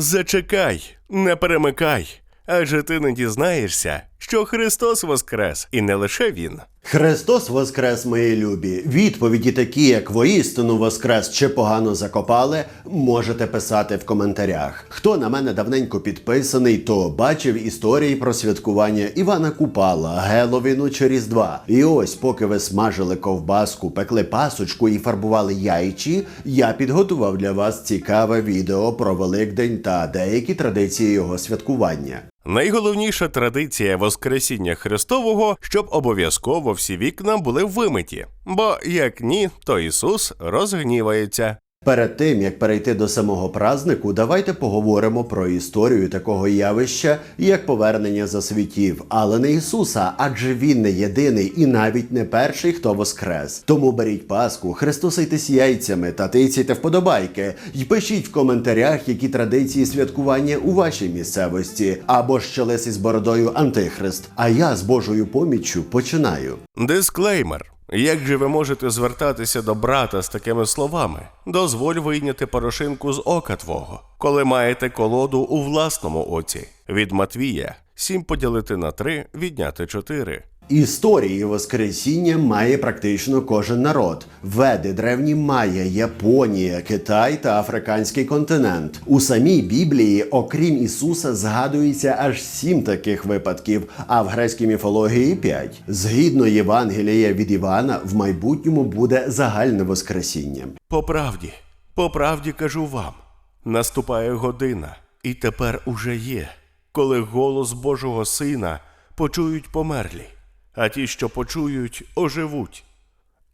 Зачекай, не перемикай, адже ти не дізнаєшся, що Христос воскрес, і не лише Він. Христос Воскрес, мої любі. Відповіді такі, як воістину Воскрес чи погано закопали, можете писати в коментарях. Хто на мене давненько підписаний, то бачив історії про святкування Івана Купала, Геловіну чи Різдва. І ось, поки ви смажили ковбаску, пекли пасочку і фарбували яйчі, я підготував для вас цікаве відео про Великдень та деякі традиції його святкування. Найголовніша традиція Воскресіння Христового, щоб обов'язково всі вікна були вимиті, бо як ні, то Ісус розгнівається. Перед тим як перейти до самого празнику, давайте поговоримо про історію такого явища, як повернення засвітів, але не Ісуса, адже він не єдиний і навіть не перший, хто воскрес. Тому беріть паску, хрестосайтесь яйцями та тицяйте вподобайки і пишіть в коментарях, які традиції святкування у вашій місцевості, або ж лисий з бородою антихрист. А я з Божою поміччю починаю. Дисклеймер. Як же ви можете звертатися до брата з такими словами? Дозволь вийняти порошинку з ока твого, коли маєте колоду у власному оці. Від Матвія 7 поділити на 3, відняти 4. Історії Воскресіння має практично кожен народ: Веди, древні Майя, Японія, Китай та Африканський континент. У самій Біблії, окрім Ісуса, згадується аж сім таких випадків, а в грецькій міфології п'ять. Згідно Євангелія від Івана, в майбутньому буде загальне Воскресіння. По правді, по правді кажу вам: наступає година, і тепер уже є, коли голос Божого Сина почують померлі, а ті, що почують, оживуть.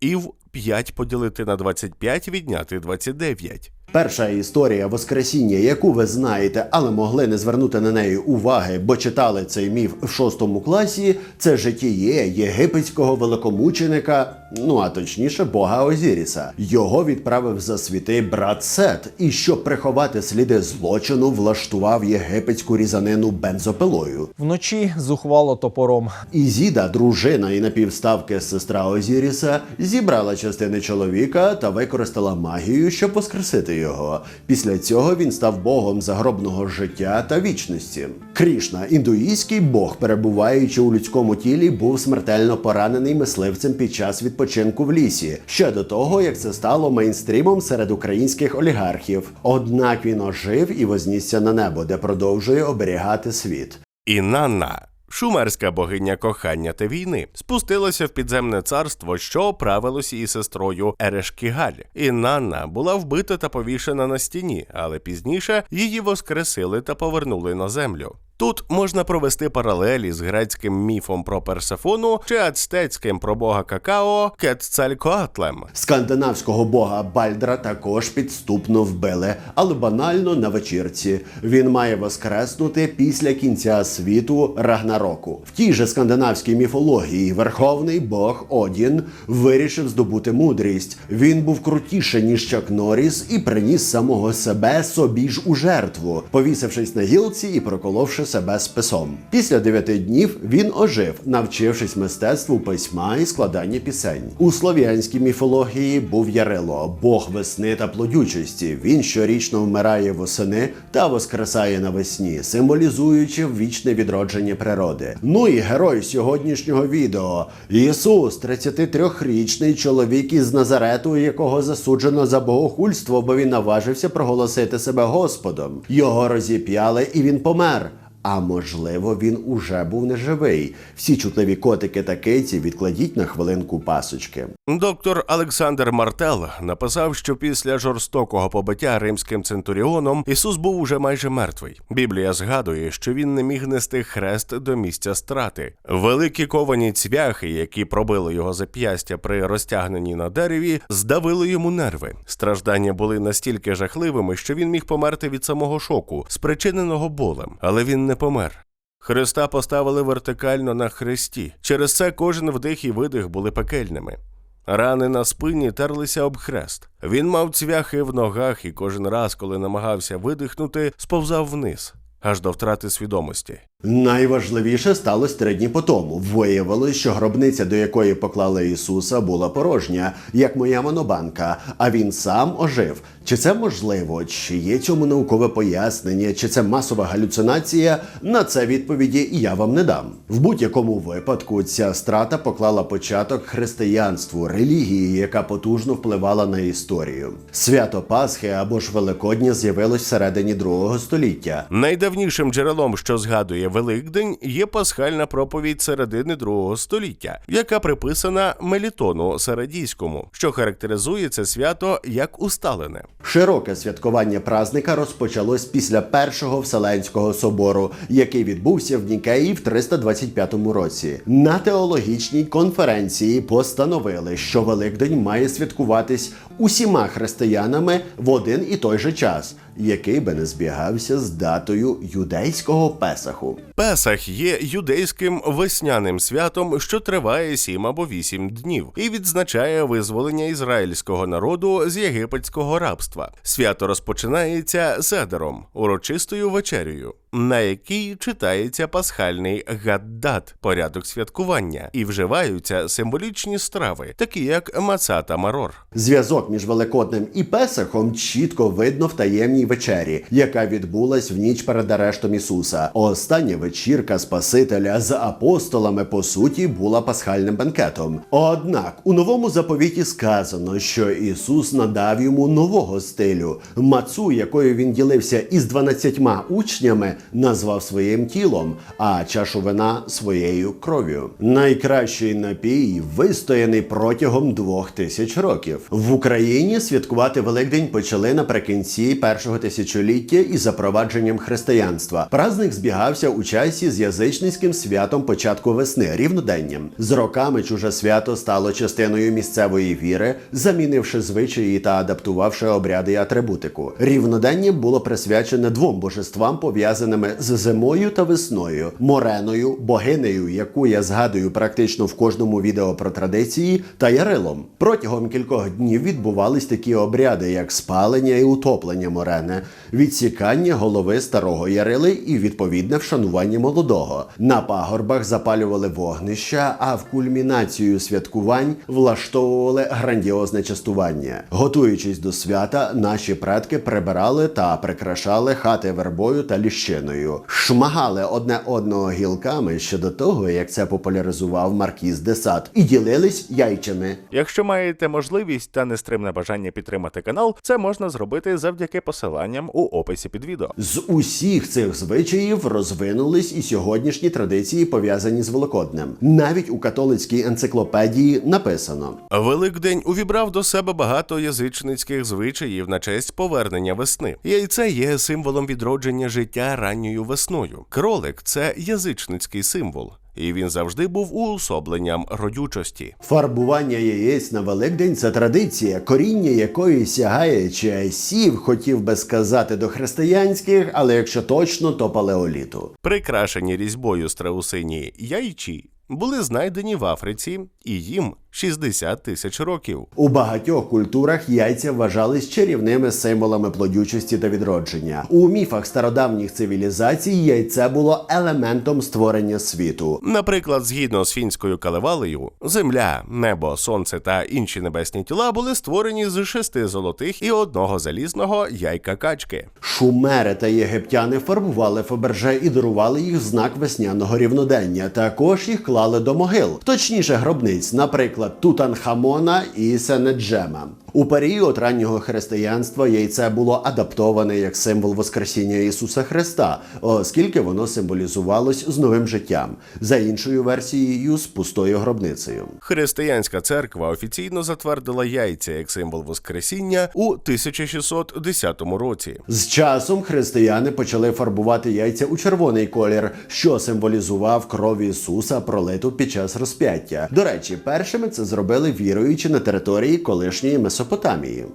Ів 5 поділити на 25 відняти 29. Перша історія Воскресіння, яку ви знаєте, але могли не звернути на неї уваги, бо читали цей міф в шостому класі, це житіє єгипетського великомученика, ну а точніше бога Озіріса. Його відправив за світи брат Сет, і щоб приховати сліди злочину, влаштував єгипетську різанину бензопилою. Вночі зухвало топором. Ізіда, дружина і напівставки сестра Озіріса, зібрала частини чоловіка та використала магію, щоб воскресити його. Після цього він став богом загробного життя та вічності. Крішна, індуїзький бог, перебуваючи у людському тілі, був смертельно поранений мисливцем під час відпочинку в лісі, ще до того, як це стало мейнстрімом серед українських олігархів. Однак він ожив і вознісся на небо, де продовжує оберігати світ. Інанна, шумерська богиня кохання та війни, спустилася в підземне царство, що правилось її сестрою Ерешкігаль. Нанна була вбита та повішена на стіні, але пізніше її воскресили та повернули на землю. Тут можна провести паралелі з грецьким міфом про Персефону чи ацтецьким про бога какао Кетцалькоатлем. Скандинавського бога Бальдра також підступно вбили, але банально на вечірці. Він має воскреснути після кінця світу Рагнароку. В тій же скандинавській міфології верховний бог Одін вирішив здобути мудрість. Він був крутіше ніж Чак Норріс і приніс самого себе собі ж у жертву, повісившись на гілці і проколовши себе списом. Після дев'яти днів він ожив, навчившись мистецтву письма і складання пісень. У слов'янській міфології був Ярило, бог весни та плодючості. Він щорічно вмирає восени та воскресає навесні, символізуючи вічне відродження природи. Ну і герой сьогоднішнього відео Ісус, 33-річний чоловік із Назарету, якого засуджено за богохульство, бо він наважився проголосити себе Господом. Його розіп'яли і він помер. А можливо, він уже був неживий. Всі чутливі котики та киці відкладіть на хвилинку пасочки. Доктор Олександр Мартел написав, що після жорстокого побиття римським центуріоном Ісус був уже майже мертвий. Біблія згадує, що він не міг нести хрест до місця страти. Великі ковані цвяхи, які пробили його зап'ястя при розтягненні на дереві, здавили йому нерви. Страждання були настільки жахливими, що він міг померти від самого шоку, спричиненого болем, але він не помер. Христа поставили вертикально на хресті. Через це кожен вдих і видих були пекельними. Рани на спині терлися об хрест. Він мав цвяхи в ногах і кожен раз, коли намагався видихнути, сповзав вниз, аж до втрати свідомості. Найважливіше сталося три дні по тому. Виявилось, що гробниця, до якої поклали Ісуса, була порожня, як моя монобанка, а він сам ожив. Чи це можливо? Чи є цьому наукове пояснення? Чи це масова галюцинація? На це відповіді я вам не дам. В будь-якому випадку ця страта поклала початок християнству, релігії, яка потужно впливала на історію. Свято Пасхи або ж Великодня з'явилось всередині другого століття. Найдавнішим джерелом, що згадує Великдень, є пасхальна проповідь середини другого століття, яка приписана Мелітону Сарадійському, що характеризує це свято як усталене. Широке святкування празника розпочалось після першого Вселенського собору, який відбувся в Нікеї в 325 році. На теологічній конференції постановили, що Великдень має святкуватись усіма християнами в один і той же час, який би не збігався з датою юдейського Песаху. Песах є юдейським весняним святом, що триває сім або вісім днів, і відзначає визволення ізраїльського народу з єгипетського рабства. Свято розпочинається седером, урочистою вечерею, на якій читається пасхальний гаддат, порядок святкування, і вживаються символічні страви, такі як маца та марор. Зв'язок між Великоднем і Песахом чітко видно в таємній вечері, яка відбулась в ніч перед арештом Ісуса. Остання вечірка Спасителя з апостолами по суті була пасхальним бенкетом. Однак у новому заповіті сказано, що Ісус надав йому нового стилю. Мацу, якою він ділився із 12 учнями, назвав своїм тілом, а чашу вина своєю кров'ю. Найкращий напій вистояний протягом двох тисяч років. В Україні святкувати Великдень почали наприкінці першого тисячоліття із запровадженням християнства. Праздник збігався у часі з язичницьким святом початку весни, рівноденням. З роками чуже свято стало частиною місцевої віри, замінивши звичаї та адаптувавши обряди і атрибутику. Рівнодення було присвячене двом божествам, пов'язаними з зимою та весною: Мореною, богинею, яку я згадую практично в кожному відео про традиції, та Ярилом. Протягом кількох днів відбувались такі обряди, як спалення і утоплення морени, відсікання голови старого Ярили і відповідне вшанування молодого. На пагорбах запалювали вогнища, а в кульмінацію святкувань влаштовували грандіозне частування. Готуючись до свята, наші предки прибирали та прикрашали хати вербою та ліщиною, шмагали одне одного гілками ще до того, як це популяризував Маркіз де Сад, і ділились яйцями. Якщо маєте можливість та нестримне бажання підтримати канал, це можна зробити завдяки посиланням у описі під відео. З усіх цих звичаїв розвинулись і сьогоднішні традиції, пов'язані з Великоднем. Навіть у католицькій енциклопедії написано: Великдень увібрав до себе багато язичницьких звичаїв на честь повернення весни. Яйце є символом відродження життя ранньою весною. Кролик це язичницький символ, і він завжди був уособленням родючості. фарбування яєць на Великдень це традиція, коріння якої сягає часів, хотів би сказати, до християнських, але якщо точно, то палеоліту. Прикрашені різьбою страусині яйчі були знайдені в Африці, і їм 60 тисяч років. У багатьох культурах яйця вважались чарівними символами плодючості та відродження. У міфах стародавніх цивілізацій яйце було елементом створення світу. Наприклад, згідно з фінською калевалею, земля, небо, сонце та інші небесні тіла були створені з шести золотих і одного залізного яйка качки. Шумери та єгиптяни фарбували фаберже і дарували їх в знак весняного рівнодення. Також їх клали до могил, точніше гробниць, наприклад, Тутанхамона і Сенеджема. У період раннього християнства яйце було адаптоване як символ Воскресіння Ісуса Христа, оскільки воно символізувалось з новим життям, за іншою версією з пустою гробницею. Християнська церква офіційно затвердила яйця як символ Воскресіння у 1610 році. З часом християни почали фарбувати яйця у червоний колір, що символізував кров Ісуса, пролиту під час розп'яття. До речі, першими це зробили віруючі на території колишньої Месопотамії.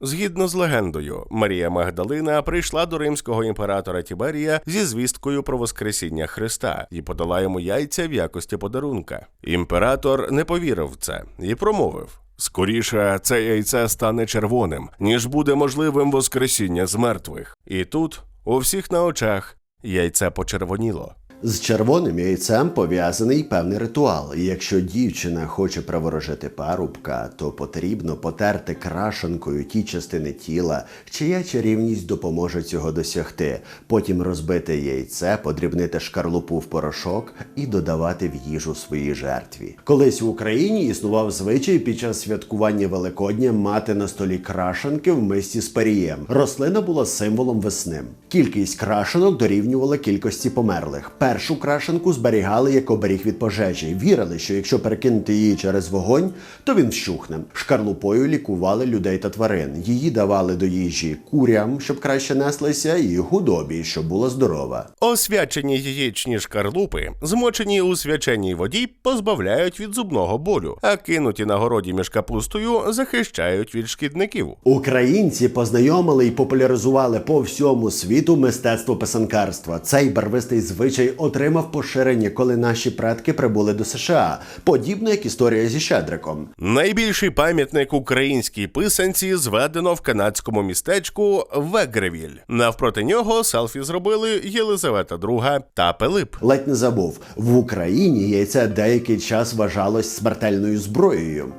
Згідно з легендою, Марія Магдалина прийшла до римського імператора Тіберія зі звісткою про Воскресіння Христа і подала йому яйця в якості подарунка. Імператор не повірив в це і промовив. Скоріше, це яйце стане червоним, ніж буде можливим воскресіння з мертвих. І тут, у всіх на очах, яйце почервоніло. З червоним яйцем пов'язаний певний ритуал. Якщо дівчина хоче приворожити парубка, то потрібно потерти крашенкою ті частини тіла, чия чарівність допоможе цього досягти. Потім розбити яйце, подрібнити шкарлупу в порошок і додавати в їжу своїй жертві. Колись в Україні існував звичай під час святкування Великодня мати на столі крашенки в мисті з парієм. Рослина була символом весни. Кількість крашенок дорівнювала кількості померлих. Першу крашенку зберігали як оберіг від пожежі. Вірили, що якщо перекинути її через вогонь, то він вщухне. Шкарлупою лікували людей та тварин. Її давали до їжі курям, щоб краще неслися, і худобі, щоб була здорова. Освячені яєчні шкарлупи, змочені у свяченій воді, позбавляють від зубного болю, а кинуті на городі між капустою захищають від шкідників. Українці познайомили і популяризували по всьому світу мистецтво писанкарства. Цей барвистий звичай отримав поширення, коли наші предки прибули до США, подібно як історія зі Щедриком. Найбільший пам'ятник українській писанці зведено в канадському містечку Вегревіль. Навпроти нього селфі зробили Єлизавета II та Пилип. Ледь не забув, в Україні яйце деякий час вважалось смертельною зброєю.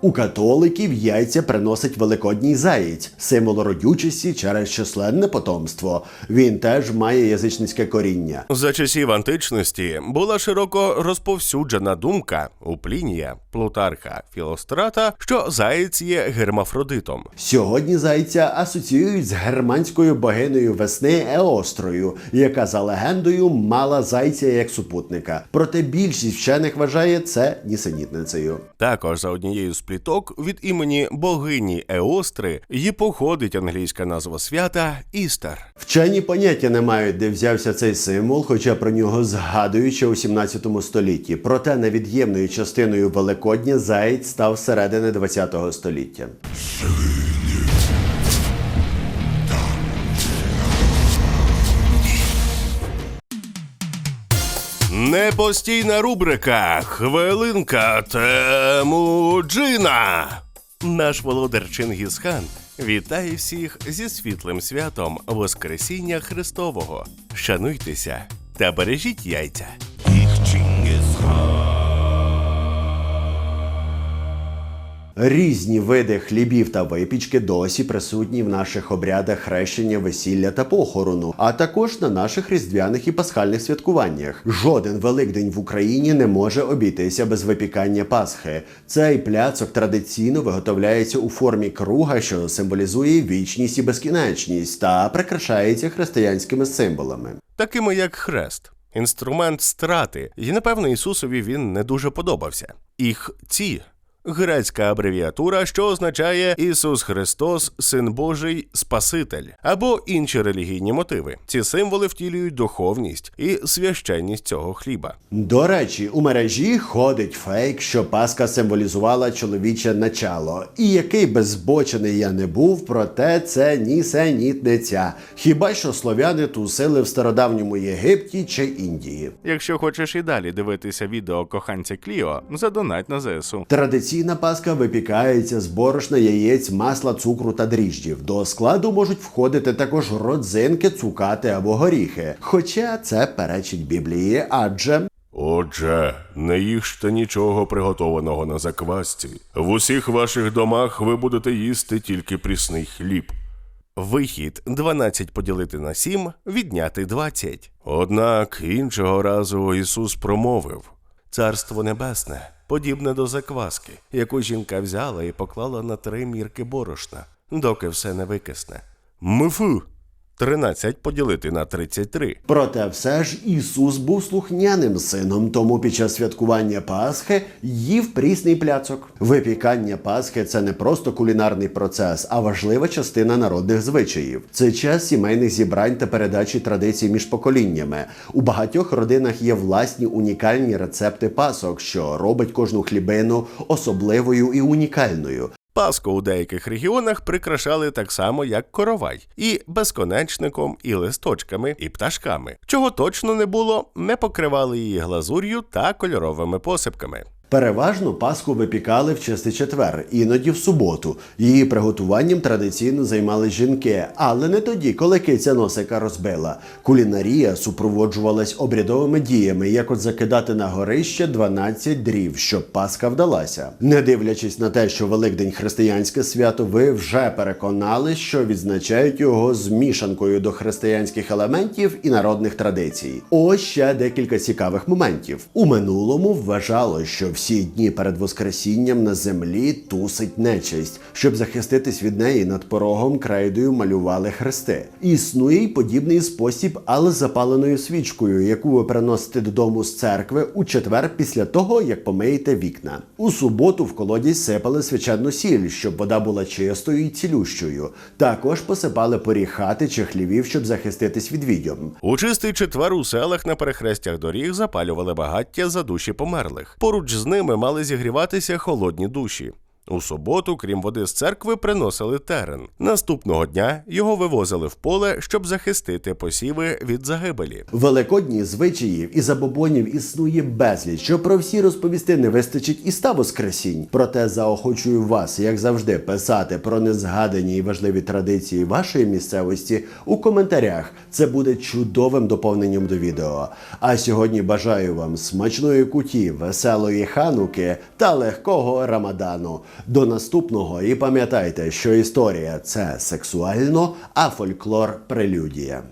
У католиків яйця приносить великодній заєць, символ родючості через численне потомство. Він теж має язичницьке коріння. За часів античності була широко розповсюджена думка у Плінія, Плутарха, Філострата, що заєць є гермафродитом. Сьогодні зайця асоціюють з германською богинею весни Еострою, яка за легендою мала зайця як супутника. Проте більшість вчених вважає це нісенітницею. Також за однією з пліток від імені богині Еостри і походить англійська назва свята Істер. Вчені поняття не мають, де взявся цей символ, хоча про нього згадують ще у 17 столітті. Проте невід'ємною частиною Великодня заєць став середини 20 століття. Непостійна рубрика Хвилинка Темуджина. Наш володар Чингісхан вітає всіх зі світлим святом Воскресіння Христового. Шануйтеся та бережіть яйця. Різні види хлібів та випічки досі присутні в наших обрядах хрещення, весілля та похорону, а також на наших різдвяних і пасхальних святкуваннях. Жоден великдень в Україні не може обійтися без випікання Пасхи. Цей пляцок традиційно виготовляється у формі круга, що символізує вічність і безкінечність, та прикрашається християнськими символами. такими як хрест, інструмент страти, і напевно Ісусові він не дуже подобався. Їх ці грецька абревіатура, що означає Ісус Христос, Син Божий, Спаситель, або інші релігійні мотиви. Ці символи втілюють духовність і священність цього хліба. До речі, у мережі ходить фейк, що Пасха символізувала чоловіче начало. І який би збочений я не був, проте це нісенітниця. Хіба що слов'яни тусили в стародавньому Єгипті чи Індії. Якщо хочеш і далі дивитися відео коханця Кліо, задонать на ЗСУ. Традиційна паска випікається з борошна, яєць, масла, цукру та дріжджів. До складу можуть входити також родзинки, цукати або горіхи. Хоча це перечить Біблії, адже Отже, не їжте нічого приготованого на заквасці. В усіх ваших домах ви будете їсти тільки прісний хліб. Вихід 12 поділити на 7, відняти 20. Однак іншого разу Ісус промовив: Царство небесне, подібне до закваски, яку жінка взяла і поклала на три мірки борошна, доки все не викисне. Мифу! 13 поділити на 33. Проте все ж Ісус був слухняним сином, тому під час святкування Пасхи їв прісний пляцок. Випікання Пасхи це не просто кулінарний процес, а важлива частина народних звичаїв. Це час сімейних зібрань та передачі традицій між поколіннями. У багатьох родинах є власні унікальні рецепти пасок, що робить кожну хлібину особливою і унікальною. Пасху у деяких регіонах прикрашали так само, як коровай, і безконечником, і листочками, і пташками. Чого точно не було, не покривали її глазур'ю та кольоровими посипками. Переважно Пасху випікали в чистий четвер, іноді в суботу. Її приготуванням традиційно займали жінки, але не тоді, коли киця носика розбила. Кулінарія супроводжувалась обрядовими діями, як от закидати на горище 12 дрів, щоб Пасха вдалася. Не дивлячись на те, що Великдень християнське свято, ви вже переконали, що відзначають його з мішанкою до християнських елементів і народних традицій. Ось ще декілька цікавих моментів. У минулому вважало, що всі дні перед Воскресінням на землі тусить нечисть. Щоб захиститись від неї, над порогом крейдою малювали хрести. Існує й подібний спосіб, але з запаленою свічкою, яку ви приносите додому з церкви у четвер після того, як помиєте вікна. У суботу в колодязь сипали свячену сіль, щоб вода була чистою і цілющою. Також посипали поріг хати чи хлівів, щоб захиститись від відьом. У чистий четвер у селах на перехрестях доріг запалювали багаття за душі померлих. Поруч ними мали зігріватися холодні душі. У суботу, крім води з церкви, приносили терен. Наступного дня його вивозили в поле, щоб захистити посіви від загибелі. Великодні звичаїв і забобонів існує безліч, що про всі розповісти не вистачить і ста воскресінь. Проте заохочую вас, як завжди, писати про незгадані і важливі традиції вашої місцевості у коментарях. Це буде чудовим доповненням до відео. А сьогодні бажаю вам смачної куті, веселої хануки та легкого рамадану. До наступного і пам'ятайте, що історія це сексуально, а фольклор прелюдія.